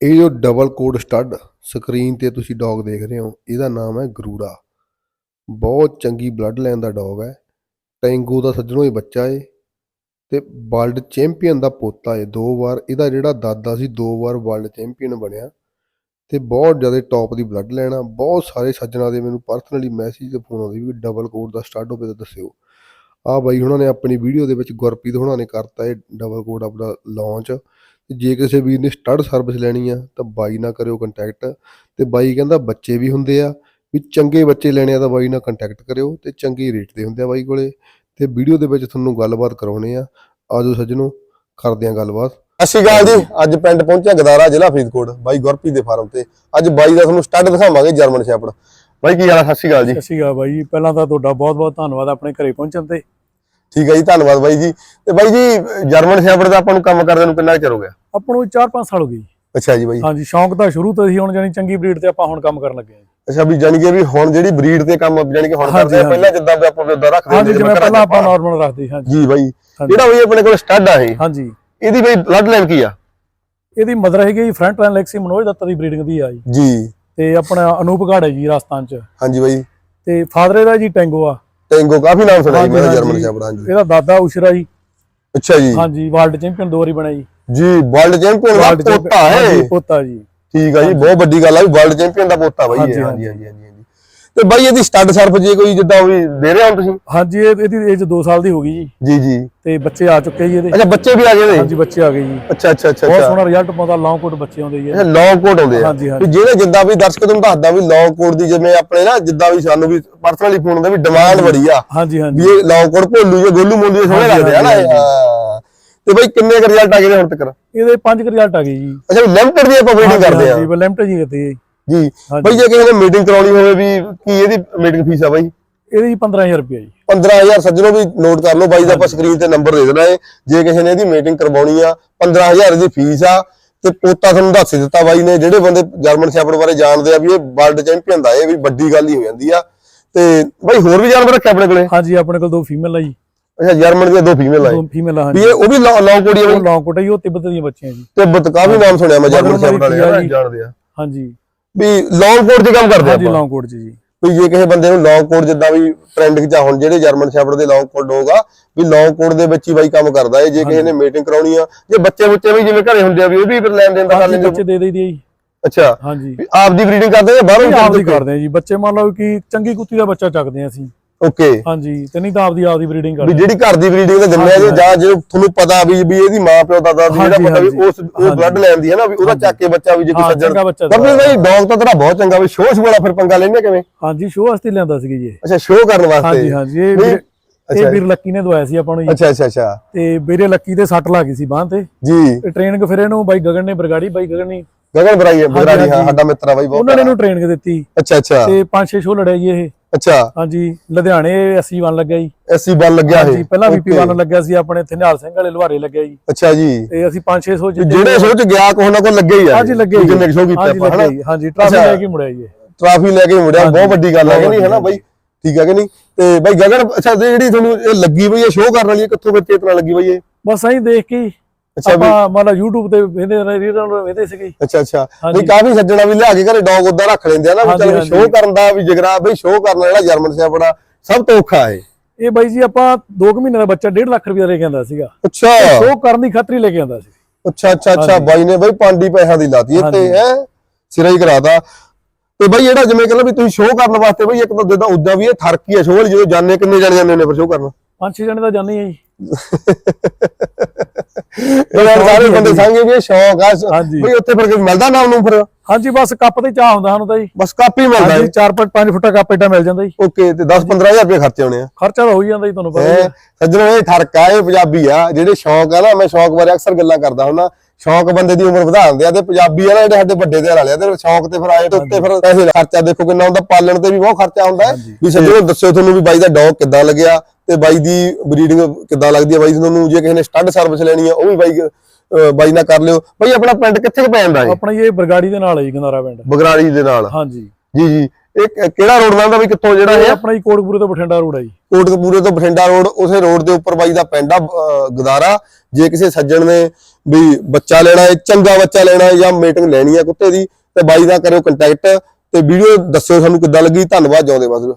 ਇਹ ਜੋ double coat stud screen ਤੇ ਤੁਸੀਂ ਡੌਗ ਦੇਖ ਰਹੇ ਹੋ, ਇਹਦਾ ਨਾਮ ਹੈ ਗਰੂੜਾ। ਬਹੁਤ ਚੰਗੀ ਬਲੱਡ ਲਾਈਨ ਦਾ ਡੌਗ ਹੈ। ਟੈਂਗੋ ਦਾ ਸੱਜਣੋ ਹੀ ਬੱਚਾ ਏ ਤੇ ਵਰਲਡ ਚੈਂਪੀਅਨ ਦਾ ਪੋਤਾ ਏ ਦੋ ਵਾਰ। ਇਹਦਾ ਜਿਹੜਾ ਦਾਦਾ ਸੀ ਦੋ ਵਾਰ ਵਰਲਡ ਚੈਂਪੀਅਨ ਬਣਿਆ ਤੇ ਬਹੁਤ ਜ਼ਿਆਦਾ ਟੌਪ ਦੀ ਬਲੱਡ ਲਾਈਨ ਆ। ਬਹੁਤ ਸਾਰੇ ਸੱਜਣਾ ਦੇ ਮੈਨੂੰ ਪਰਸਨਲੀ ਮੈਸੇਜ ਤੇ ਫੋਨ ਆਉਂਦੇ ਵੀ ਡਬਲ ਕੋਡ ਦਾ ਸਟੱਡ ਹੋਵੇ ਤਾਂ ਦੱਸਿਓ। ਆ ਬਾਈ ਉਹਨਾਂ ਨੇ ਆਪਣੀ ਵੀਡੀਓ ਦੇ ਵਿੱਚ ਗੁਰਪ੍ਰੀਤ ਹੋਣਾ ਨੇ ਕਰਤਾ ਇਹ ਡਬਲ ਕੋਡ ਆਪਣਾ ਲਾਂਚ ਜੇ ਕਿਸੇ ਵੀਰ ਨੇ ਸਟੱਡ ਸਰਵਿਸ ਲੈਣੀ ਆ ਤਾਂ ਬਾਈ ਨਾਲ ਕਰਿਓ ਕੰਟੈਕਟ ਤੇ ਬਾਈ ਕਹਿੰਦਾ ਬੱਚੇ ਵੀ ਹੁੰਦੇ ਆ ਵੀ ਚੰਗੇ ਬੱਚੇ ਲੈਣੇ ਆ ਤਾਂ ਬਾਈ ਨਾਲ ਕੰਟੈਕਟ ਕਰਿਓ ਤੇ ਚੰਗੇ ਰੇਟ ਦੇ ਹੁੰਦੇ ਆ ਬਾਈ ਕੋਲੇ। ਤੇ ਵੀਡੀਓ ਦੇ ਵਿੱਚ ਤੁਹਾਨੂੰ ਗੱਲਬਾਤ ਕਰਾਉਣੇ ਆ। ਆਜੋ ਸੱਜਣੋ ਕਰਦੇ ਆ ਗੱਲਬਾਤ। ਸਤਿ ਸ਼੍ਰੀ ਅਕਾਲ ਜੀ। ਅੱਜ ਪਿੰਡ ਪਹੁੰਚਿਆ ਗਦਾਰਾ ਜ਼ਿਲ੍ਹਾ ਫਰੀਦਕੋਟ ਬਾਈ ਗੁਰਪ੍ਰੀਤ ਦੇ ਫਾਰਮ ਤੇ। ਅੱਜ ਬਾਈ ਦਾ ਤੁਹਾਨੂੰ ਸਟੱਡ ਦਿਖਾਵਾਂਗੇ ਜਰਮਨ ਸ਼ੈਪਰਡ। ਬਾਈ ਕੀ ਹਾਲ ਆ? ਸਤਿ ਸ਼੍ਰੀ ਅਕਾਲ ਜੀ। ਸਤਿ ਸ਼੍ਰੀ ਅਕਾਲ ਬਾਈ। ਜੀ ਪਹਿਲਾਂ ਤਾਂ ਤੁਹਾਡਾ ਬਹੁਤ-ਬਹੁਤ ਧੰਨਵਾਦ ਆਪਣੇ ਘਰੇ ਪਹੁੰਚਣ ਤੇ। ਠੀਕ ਹੈ ਜੀ ਧੰਨਵਾਦ ਬਾਈ ਜੀ। ਤੇ ਬਾਈ ਜੀ ਜਰਮਨ ਸ਼ੈਪਰਡ ਦਾ ਆਪਾਂ ਨੂੰ ਕੰਮ ਕਰਦੇ ਨੂੰ ਕਿੰਨਾ ਚਿਰ ਹੋ ਗਿਆ? ਆਪਾਂ ਨੂੰ 4-5 ਸਾਲ ਹੋ ਗਏ ਅੱਛਾ ਜੀ ਬਾਈ। ਹਾਂਜੀ ਸ਼ੌਂਕ ਤਾਂ ਸ਼ੁਰੂ ਤੋਂ ਸੀ ਹੁਣ ਜਾਨੀ ਚੰਗੀ ਬਰੀਡ ਤੇ ਆਪਾਂ ਹੁਣ ਕੰਮ ਕਰਨ ਲੱਗੇ ਹਾਂ। ਜੀ। ਅੱਛਾ ਵੀ ਜਾਣੀ ਕਿ ਵੀ ਹੁਣ ਜਿਹੜੀ ਬਰੀਡ ਤੇ ਕੰਮ ਜਾਣੀ ਕਿ ਹੁਣ ਕਰਦੇ ਆ ਪਹਿਲਾਂ ਜਿੱਦਾਂ ਵੀ ਆਪਾਂ ਉਦਾਂ ਰੱਖਦੇ ਹੁੰਦੇ ਜਿਵੇਂ ਪਹਿਲਾਂ ਆਪਾਂ। ਨਾਰਮਲ ਰੱਖਦੇ ਹਾਂਜੀ। ਜੀ ਬਾਈ। ਜਿਹੜਾ ਬਾਈ ਆਪਣੇ ਕੋਲ ਸਟੱਡ ਆ ਇਹ ਹਾਂਜੀ। ਇਹਦੀ ਬਾਈ ਬਲੱਡ ਲਾਈਨ ਕੀ ਆ? ਇਹਦੀ ਮਦਰ ਹੈਗੀ ਜੀ ਫਰੰਟ ਲਾਈਨ ਲੈਕਸੀ ਮਨੋਜ ਦੱਤ ਦੀ ਬਰੀਡਿੰਗ ਦੀ ਆ ਜੀ। ਜੀ। ਤੇ ਆਪਣਾ ਅਨੂਪ ਘਾੜ ਹੈ ਜੀ ਰਾਜਸਥਾਨ ਚ। ਹਾਂਜੀ ਬਾਈ। ਤੇ ਫਾਦਰ ਦਾ ਜੀ ਟੈਂਗੋ ਆ। ਟੈਂਗੋ ਕਾਫੀ ਨਾਮ ਸੁਣਿਆ ਜੀ ਮੈਂ। ਜਰਮਨ ਸ਼ੈਪਰਡ ਹਾਂਜੀ ਇਹਦਾ ਦਾਦਾ ਉਸ਼ਰਾ ਜੀ। ਅੱਛਾ ਜੀ। ਹਾਂਜੀ ਵਰਲਡ ਚੈਂਪੀਅਨ ਦੋ ਵਾਰੀ ਬਣਿਆ ਜੀ। ਜੀ ਵਰਲਡ ਚੈਂਪੀਅਨ ਦਾ ਪੋਤਾ ਹੈ। ਪੋਤਾ ਜੀ। ਠੀਕ ਆ ਜੀ ਬਹੁਤ ਵੱਡੀ ਗੱਲ ਆ ਵੀ ਵਰਲਡ ਚੈਂਪੀਅਨ ਦਾ ਪੋਤਾ ਬਾਈ ਹਾਂਜੀ ਹਾਂਜੀ ਹਾਂਜੀ। ਤੇ ਬਾਈ ਇਹਦੀ ਸਟੱਡ ਸਰਫ ਜੇ ਕੋਈ ਜਿੱਦਾਂ ਵੀ ਦੇ ਰਹੇ ਹੋ ਤੁਸੀਂ? ਹਾਂਜੀ ਇਹ- ਇਹਦੀ ਏਜ 2 ਸਾਲ ਦੀ ਹੋ ਗਈ ਜੀ। ਜੀ ਜੀ। ਤੇ ਬੱਚੇ ਆ ਚੁੱਕੇ ਜੀ ਇਹਦੇ। ਅੱਛਾ ਬੱਚੇ ਵੀ ਆ ਗਏ ਨੇ ਹਾਂਜੀ ਬੱਚੇ ਆ ਗਏ ਜੀ। ਅੱਛਾ ਅੱਛਾ ਅੱਛਾ ਬਹੁਤ ਅੱਛਾ। ਸੋਹਣਾ ਰਿਜ਼ਲਟ ਪਾਉਂਦਾ ਲੌਂਗ ਕੋਟ ਬੱਚੇ ਆਉਂਦੇ ਜੀ ਇਹਦੇ। ਲੌਂਗ ਕੋਟ ਆਉਂਦੇ ਆ। ਹਾਂਜੀ, ਹਾਂਜੀ। ਜਿਹੜੇ ਜਿੱਦਾਂ ਵੀ ਦਰਸ਼ਕ ਤੁਹਾਨੂੰ ਦੱਸਦਾ ਵੀ ਲੌਂਗ ਕੋਟ ਦੀ ਜਿਵੇਂ ਆਪਣੇ ਨਾ ਜਿੱਦਾਂ ਵੀ ਸਾਨੂੰ ਵੀ ਪਰਸਨਲੀ ਫੋਨ ਹੁੰਦਾ ਵੀ ਡਿਮਾਂਡ ਬੜੀ ਆ। ਹਾਂਜੀ ਹਾਂਜੀ। ਵੀ ਇਹ ਲੌਂਗ ਕੋਟ ਭੋਲੂ ਜੇ ਗੋਲੂ ਮੋਲੂ ਜਿਹੇ ਸੋਹਣੇ ਲੱਗਦੇ ਆ ਨਾ। ਤੇ ਬਾਈ ਕਿੰਨੇ ਕੁ ਰਿਜ਼ਲਟ ਆ ਗਏ ਹੁਣ ਤੱਕ? ਇਹਦੇ ਪੰਜ ਕੁ ਰਿਜ਼ਲਟ ਆ ਗਏ ਜੀ। ਅੱਛਾ ਲਿਮਟਿਡ ਦੀ ਆਪਾਂ ਵੇਟਿੰਗ ਕਰਦੇ ਆ। ਜੀ ਲਿਮਟ ਜੀ ਕਰਦੇ ਜੀ। ਜੀ। ਬਾਈ ਜੇ ਕਿਸੇ ਨੇ ਮੀਟਿੰਗ ਕਰਾਉਣੀ ਹੋਵੇ ਵੀ ਕੀ ਇਹਦੀ ਮੀਟਿੰਗ ਫੀਸ ਆ ਬਾਈ? ਇਹਦੇ ਜੀ 15000 ਰੁਪਏ ਜੀ। 15000 ਸੱਜਣੋ ਵੀ ਨੋਟ ਕਰ ਲਓ ਬਾਈ ਦਾ ਆਪਾਂ ਸਕਰੀਨ ਤੇ ਨੰਬਰ ਦੇ ਦੇਣਾ ਹੈ ਜੇ ਕਿਸੇ ਨੇ ਇਹਦੀ ਮੀਟਿੰਗ ਕਰਵਾਉਣੀ ਆ 15000 ਦੀ ਫੀਸ ਆ। ਤੇ ਪੋਤਾ ਤੁਹਾਨੂੰ ਦੱਸ ਦਿੱਤਾ ਬਾਈ ਨੇ ਜਿਹੜੇ ਬੰਦੇ ਜਰਮਨ ਸ਼ੈਪਰਡ ਬਾਰੇ ਜਾਣਦੇ ਆ ਵੀ ਇਹ ਵਰਲਡ ਚੈਂਪੀਅਨ ਦਾ ਇਹ ਵੀ ਵੱਡੀ ਗੱਲ ਹੀ ਹੋ ਜਾਂਦੀ ਆ। ਤੇ ਬਾਈ ਹੋਰ ਵੀ ਜਾਨਵਰ ਰੱਖੇ ਆਪਣੇ ਕੋਲੇ? ਹਾਂਜੀ ਆਪਣੇ ਕੋਲ ਦੋ ਫੀਮੇਲ ਆ ਜੀ। ਅੱਛਾ ਜਰਮਨ ਦੀਆਂ ਦੋ ਫੀਮੇਲ ਆਏ ਦੋ ਫੀਮੇਲ ਆ ਵੀ ਉਹ ਵੀ ਲੌਂਗ ਕੋਡੀ ਉਹ ਬਾਈ ਲੌਂਗ ਕੋਟ ਹੈ ਉਹ ਤਿੱਬਤ ਦੀਆਂ ਬੱਚੀਆਂ ਜੀ। ਤਿੱਬਤ ਕਾਫੀ ਨਾਮ ਸੁਣਿਆ ਮੈਂ ਜਰਮਨ ਸ਼ੈਪਰਡ ਵਾਲੇ? ਆ? ਜਾਣਦੇ ਆ। ਹਾਂਜੀ। ਵੀ ਲੌਂਗ ਕੋਡ ਦੀ ਕੰਮ ਕਰਦੇ ਹਾਂਜੀ ਆਪਾਂ। ਲੌਂਗ ਕੋਟ ਚ ਜੀ। ਵੀ ਜੇ ਕਿਸੇ ਬੰਦੇ ਨੂੰ ਲੌਂਗ ਕੋਡ ਜਿੱਦਾਂ ਵੀ ਟ੍ਰੈਂਡ ਚ ਆ ਹੁਣ ਜਿਹੜੇ ਜਰਮਨ ਸ਼ੈਪਰਡ ਦੇ ਲੌਂਗ ਕੋਡ ਹੋਗਾ ਵੀ ਲੌਂਗ ਕੋਡ ਦੇ ਵਿੱਚ ਹੀ ਬਾਈ ਕੰਮ ਕਰਦਾ ਹੈ ਜੇ ਕਿਸੇ ਨੇ ਮੀਟਿੰਗ ਕਰਾਉਣੀ ਆ ਜੇ ਬੱਚੇ ਬੱਚੇ ਵੀ ਜਿਵੇਂ ਘਰੇ ਹੁੰਦੇ ਆ ਵੀ ਉਹ ਵੀ ਫਿਰ ਲੈਣ ਦੇਣ ਦਾ ਕਰ ਹਾਂਜੀ ਲੈਂਦੇ ਬੱਚੇ ਦੇ ਦੇਈਦੇ ਆ ਜੀ। ਅੱਛਾ ਹਾਂਜੀ। ਵੀ ਆਪ ਦੀ ਬਰੀਡਿੰਗ ਕਰਦੇ ਆ ਜਾਂ ਬਾਹਰੋਂ ਆਪ ਦੀ ਕਰਦੇ ਆ ਜੀ। ਬੱਚੇ ਮੰਨ ਲਓ ਕਿ ਚੰਗੀ ਕੁੱਤੀ ਦਾ ਬੱਚਾ ਚੱਕਦੇ ਆ ਅਸੀਂ। ਓਕੇ ਹਾਂਜੀ ਤੇ ਨਹੀਂ ਤਾਂ ਆਪਦੀ ਆਪਦੀ ਬਰੀਡਿੰਗ ਵੀ ਕਰਦੇ ਜਿਹੜੀ ਘਰ ਦੀ ਬਰੀਡਿੰਗ ਦਾ ਦਿੰਦੇ ਆ ਜੇ ਜਾਂ ਜੇ ਤੁਹਾਨੂੰ ਪਤਾ ਵੀ ਵੀ ਇਹਦੀ ਮਾਂ ਪਿਓ ਦਾ ਦਾਦੀ ਜਿਹੜਾ ਹਾਂਜੀ, ਪਤਾ ਵੀ ਹਾਂਜੀ। ਉਸ ਉਹ ਬਲੱਡ ਲੈਂਦੀ ਹੈ ਨਾ ਵੀ ਉਹਦਾ ਚੱਕ ਕੇ ਬੱਚਾ ਵੀ ਜੇ ਕੋਈ ਹਾਂ, ਸੱਜਣ ਚੰਗਾ ਬੱਚਾ ਬਾਬੇ ਬਾਈ ਡੌਗ ਤਾਂ ਤੇਰਾ ਬਹੁਤ ਚੰਗਾ ਵੀ ਸ਼ੋਅ ਵਾਲਾ ਫਿਰ ਪੰਗਾ ਲੈਣੇ ਕਿਵੇਂ? ਹਾਂਜੀ ਸ਼ੋਅ ਵਾਸਤੇ ਲਿਆਂਦਾ ਸੀ ਜੀ ਇਹ। ਅੱਛਾ ਸ਼ੋਅ ਕਰਨ ਵਾਸਤੇ? ਹਾਂਜੀ ਹਾਂਜੀ ਇਹ ਨਹੀਂ, ਵੀਰ- ਅੱਛਾ। ਇਹ ਵੀਰ ਲੱਕੀ ਨੇ ਦਵਾਇਆ ਸੀ ਆਪਾਂ ਨੂੰ ਜੀ। ਅੱਛਾ ਅੱਛਾ ਅੱਛਾ। ਤੇ ਵੀਰੇ ਲੱਕੀ ਦੇ ਸੱਟ ਲੱਗ ਗਈ ਸੀ ਬਾਹ ਤੇ। ਜੀ। ਟ੍ਰੇਨਿੰਗ ਫਿਰ ਇਹਨੂੰ ਬਾਈ ਗਗਨ ਨੇ ਬਰਗਾੜੀ ਬਾਈ ਗਗਨ ਨੇ ਗਗਨ ਬਰਾਈ ਬਰਾੜੀ ਹਾਂ ਹਾਂਜੀ। ਸਾਡਾ ਮਿੱਤਰ ਆ ਬਾਈ ਬਹੁਤ ਉਹਨਾਂ ਨੇ ਇਹਨੂੰ ਟ੍ਰੇਨਿੰਗ ਦਿੱਤੀ। ਅੱਛਾ ਅੱਛਾ। ਤੇ ਪੰਜ ਛੇ ਸ਼ੋਅ ਲੜਿਆ ਜੀ ਇਹ। ਅੱਛਾ। ਹਾਂਜੀ ਲੁਧਿਆਣੇ 80 ਵਨ ਲੱਗਿਆ ਜੀ। ਐਸੀ ਬਣ ਲੱਗਿਆ ਹਾਂਜੀ ਇਹ ਪਹਿਲਾਂ ਵੀਪੀ ਵਨ ਲੱਗਿਆ ਸੀ ਆਪਣੇ ਇੱਥੇ ਨਿਹਾਲ ਸਿੰਘ ਵਾਲੇ ਲੁਹਾਰੇ ਲੱਗਿਆ ਜੀ। ਅੱਛਾ ਜੀ। ਤੇ ਅਸੀਂ 5-600 ਵੀ ਜਿਹੜੇ ਸ਼ੋਅ ਚ ਗਿਆ ਕੋਹ ਨਾ ਕੋ ਲੱਗੇ ਹੀ ਆ। ਹਾਂਜੀ ਲੱਗੇ ਜਿੰਨੇ ਸ਼ੋਅ ਕੀਤਾ ਹਾਂਜੀ ਆਪਾਂ ਹਨਾ? ਹਾਂਜੀ ਟਰਾਫੀ। ਲੈ ਕੇ ਮੁੜਿਆ ਜੀ। ਟਰਾਫੀ ਲੈ ਕੇ ਮੁੜਿਆ ਹਾਂਜੀ, ਬਹੁਤ ਵੱਡੀ ਗੱਲ ਹੈ ਕਿ ਨਹੀਂ ਹੈ ਨਾ ਵੱਡੀ ਬਾਈ? ਠੀਕ ਹੈ ਕਿ ਨਹੀਂ? ਤੇ ਬਾਈ ਗਗਨ ਅੱਛਾ ਜਿਹੜੀ ਤੁਹਾਨੂੰ ਇਹ ਲੱਗੀ ਬਈ ਇਹ ਸ਼ੋਅ ਕਰਨ ਵਾਲੀ ਕਿੱਥੋਂ ਬੱਚੇ ਇਤਨਾ ਲੱਗੀ ਬਈ ਇਹ ਬਸ ਅਸੀਂ ਦੇਖ ਕੇ ਹੀ ਅੱਛਾ ਵੀ ਆਪਾਂ ਮਤਲਬ YouTube ਤੇ ਵੇਖਦੇ ਰੀਲਾਂ ਵੇਖਦੇ ਸੀਗੇ ਅੱਛਾ ਅੱਛਾ। ਨਹੀਂ ਕਾਫੀ ਸੱਜਣਾ ਵੀ ਲਿਆ ਕੇ ਘਰੇ ਡੌਗ ਉਦਾਂ ਰੱਖ ਲੈਂਦੇ ਆ ਨਾ ਵੀ ਚਲ ਵੀ। ਸ਼ੋਅ ਕਰਨ ਦਾ ਵੀ ਜਿਗਰਾ ਬਈ ਸ਼ੋਅ ਕਰਨ ਜਿਹੜਾ ਜਰਮਨ ਸ਼ੈਪਰਡ ਆ ਸਭ ਤੋਂ ਔਖਾ ਹੈ ਇਹ ਬਾਈ ਜੀ ਆਪਾਂ 2 ਮਹੀਨੇ ਦਾ ਬੱਚਾ 1.5 ਲੱਖ ਰੁਪਏ ਲੈ ਕੇ ਆਂਦਾ ਸੀਗਾ। ਅੱਛਾ। ਸ਼ੋਅ ਕਰਨ ਦੀ ਖਾਤਰ ਹੀ ਲੈ ਕੇ ਆਂਦਾ ਸੀ। ਅੱਛਾ ਅੱਛਾ ਅੱਛਾ। ਬਾਈ ਨੇ ਬਾਈ ਪਾਂਡੀ ਪੈਸਿਆਂ ਦੀ ਲਾਤੀ ਇੱਥੇ। ਹੈ ਸਿਰਾ ਹੀ ਕਰਾਤਾ। ਤੇ ਬਾਈ ਜਿਹੜਾ ਜਿਵੇਂ ਕਹਿੰਦਾ ਵੀ ਤੁਸੀਂ ਸ਼ੋਅ ਕਰਨ ਵਾਸਤੇ ਬਾਈ ਇੱਕ ਤਾਂ ਜਿੱਦਾਂ ਉਦਾਂ ਵੀ ਇਹ ਥਰਕੀ ਆ ਸ਼ੋਅ ਜਦੋਂ ਜਾਣੇ ਕਿੰਨੇ ਜਣੇ ਜਾਂਦੇ ਨੇ ਫਿਰ ਸ਼ੋਅ ਕਰਨ? ਪੰਜ ਛੇ ਜਣੇ ਤਾਂ ਜਾਂਦੇ ਹੀ ਆ ਜੀ। ਯਾਰ ਸਾਰੇ ਬੰਦੇ ਸੰਗੇ ਵੀ ਇਹ ਸ਼ੌਕ ਆ। ਬਈ ਉੱਥੇ ਫਿਰ ਮਿਲਦਾ ਨੂੰ ਫਿਰ? ਹਾਂਜੀ ਬਸ ਕੱਪ ਤੇ ਚਾਹ ਹੁੰਦਾ ਸਾਨੂੰ ਤਾਂ ਜੀ। ਬਸ ਕਾਪੀ ਮਿਲਦਾ ਹਾਂਜੀ 4-5 ਫੁੱਟਾ ਕੱਪ ਏਡਾ ਮਿਲ ਜਾਂਦਾ ਜੀ। ਓਕੇ ਤੇ 10 15000 ਰੁਪਏ ਖਰਚੇ ਹੋਣੇ ਆ। ਖਰਚਾ ਤਾਂ ਹੋ ਹੀ ਜਾਂਦਾ ਜੀ ਤੁਹਾਨੂੰ ਪਤਾ ਹੀ ਹੈਂ। ਹੈ? ਸੱਜਣੋ ਇਹ ਠਰਕ ਆ ਇਹ ਪੰਜਾਬੀ ਆ। ਜਿਹੜੇ ਸ਼ੌਕ ਆ ਨਾ ਮੈਂ ਸ਼ੌਕ ਬਾਰੇ ਅਕਸਰ ਗੱਲਾਂ ਕਰਦਾ ਹੁੰਦਾ। ਸ਼ੌਕ ਬੰਦੇ ਦੀ ਉਮਰ ਵਧਾ ਦਿੰਦੇ ਆ ਤੇ ਪੰਜਾਬੀ ਆ ਨਾ ਜਿਹੜੇ ਸਾਡੇ ਵੱਡੇ ਦੇ ਵਾਲੇ ਆ ਤੇ ਸ਼ੌਕ ਤੇ ਫਿਰ ਆਏ ਤੇ ਉੱਤੇ ਫਿਰ ਪੈਸੇ ਖਰਚਾ ਦੇਖੋ ਕਿੰਨਾ ਹੁੰਦਾ ਪਾਲਣ ਤੇ ਵੀ ਬਹੁਤ ਖਰਚਾ ਹੁੰਦਾ ਹੈ। ਵੀ ਸੱਜਣੋ ਦੱਸਿਓ ਤੁਹਾਨੂੰ ਵੀ ਬਾਈ ਦਾ ਡੌਗ ਕਿੱਦਾਂ ਲੱਗਿਆ? ਤੇ ਬਾਈ ਦੀ ਬਰੀਡਿੰਗ ਕਿੱਦਾਂ ਲੱਗਦੀ ਹੈ ਬਾਈ ਤੁਹਾਨੂੰ ਜੇ ਕਿਸੇ ਨੇ ਸਟੱਡ ਸਰਵਿਸ ਲੈਣੀ ਆ ਉਹ ਵੀ ਬਾਈ ਬਾਈ ਨਾਲ ਕਰ ਲਿਓ। ਬਾਈ ਆਪਣਾ ਪਿੰਡ ਕਿੱਥੇ ਕੁ ਪੈ ਜਾਂਦਾ ਹੈ ਆਪਣਾ ਇਹ ਬਰਗਾੜੀ ਦੇ ਨਾਲ ਹੈ ਜੀ ਗੰਦਾਰਾ ਪਿੰਡ। ਬਗਰਾੜੀ ਦੇ ਨਾਲ। ਹਾਂਜੀ। ਜੀ ਜੀ। ਇਹ ਕਿਹੜਾ ਰੋਡ ਦਾ ਵੀ ਕਿੱਥੋਂ ਜਿਹੜਾ ਇਹ ਆਪਣਾ ਹੀ ਕੋਟਕਪੂਰੇ ਤੋਂ ਬਠਿੰਡਾ ਰੋਡ ਹੈ ਜੀ। ਕੋਟਕਪੂਰੇ ਤੋਂ ਬਠਿੰਡਾ ਰੋਡ ਉਸੇ ਰੋਡ ਦੇ ਉੱਪਰ ਬਾਈ ਦਾ ਪਿੰਡ ਆ ਗਦਾਰਾ। ਜੇ ਕਿਸੇ ਸੱਜਣ ਨੇ ਵੀ ਬੱਚਾ ਲੈਣਾ ਹੈ ਚੰਗਾ ਬੱਚਾ ਲੈਣਾ ਹੈ ਜਾਂ ਮੀਟਿੰਗ ਲੈਣੀ ਹੈ ਕੁੱਤੇ ਦੀ ਤੇ ਬਾਈ ਦਾ ਕਰਿਓ ਕੰਟੈਕਟ ਤੇ ਵੀਡੀਓ ਦੱਸਿਓ ਸਾਨੂੰ ਕਿੱਦਾਂ ਲੱਗੀ। ਧੰਨਵਾਦ ਜਿਉਂਦੇ ਵਾਸਤੇ